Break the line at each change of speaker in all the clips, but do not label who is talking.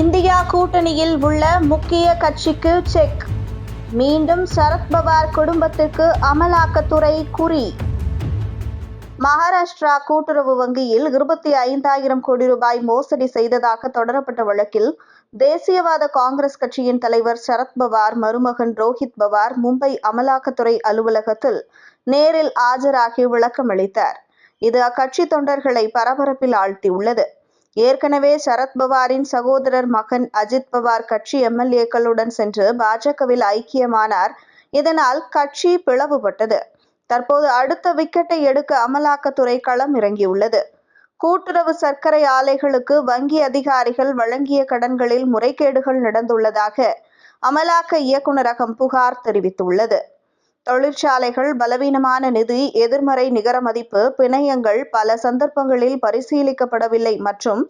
India கூட்டணியில் உள்ள முக்கிய கட்சிக்கு செக் மீண்டும் சரத்பவார் குடும்பத்திற்கு அமலாக்கத்துறை குறி மகாராஷ்டிரா கூட்டுறவு வங்கியில் இருபத்தி ஐந்தாயிரம் கோடி ரூபாய் மோசடி செய்ததாக தொடரப்பட்ட வழக்கில் தேசியவாத காங்கிரஸ் கட்சியின் தலைவர் சரத்பவார் மருமகன் ரோஹித் பவார் மும்பை அமலாக்கத்துறை அலுவலகத்தில் நேரில் ஆஜராகி விளக்கமளித்தார் இது அக்கட்சி தொண்டர்களை பரபரப்பில் ஆழ்த்தியுள்ளது ஏற்கனவே சரத்பவாரின் சகோதரர் மகன் அஜித் பவார் கட்சி எம்எல்ஏக்களுடன் சென்று பாஜகவில் ஐக்கியமானார் இதனால் கட்சி பிளவுபட்டது தற்போது அடுத்த விக்கெட்டை எடுக்க அமலாக்கத்துறை களம் இறங்கியுள்ளது கூட்டுறவு சர்க்கரை ஆலைகளுக்கு வங்கி அதிகாரிகள் வழங்கிய கடன்களில் முறைகேடுகள் நடந்துள்ளதாக அமலாக்க இயக்குநரகம் புகார் தெரிவித்துள்ளது தொழிற்சாலைகள் பலவீனமான நிதி எதிர்மறை நிகர மதிப்பு பிணையங்கள் பல சந்தர்ப்பங்களில் பரிசீலிக்கப்படவில்லை மற்றும்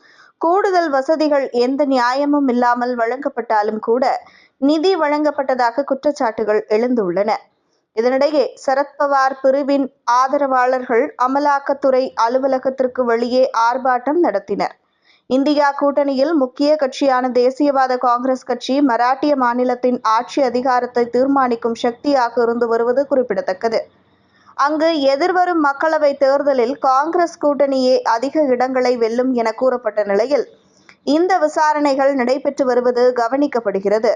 கூடுதல் வசதிகள் எந்த நியாயமும் இல்லாமல் வழங்கப்பட்டாலும் கூட நிதி வழங்கப்பட்டதாக குற்றச்சாட்டுகள் எழுந்துள்ளன இதனிடையே சரத்பவார் பிரிவின் ஆதரவாளர்கள் அமலாக்கத்துறை அலுவலகத்திற்கு வெளியே ஆர்ப்பாட்டம் நடத்தினர் இந்தியா கூட்டணியில் முக்கிய கட்சியான தேசியவாத காங்கிரஸ் கட்சி மராட்டிய மாநிலத்தின் ஆட்சி அதிகாரத்தை தீர்மானிக்கும் சக்தியாக இருந்து வருவது குறிப்பிடத்தக்கது அங்கு எதிர்வரும் மக்களவைத் தேர்தலில் காங்கிரஸ் கூட்டணியே அதிக இடங்களை வெல்லும் என கூறப்பட்ட நிலையில் இந்த விசாரணைகள் நடைபெற்று வருவது கவனிக்கப்படுகிறது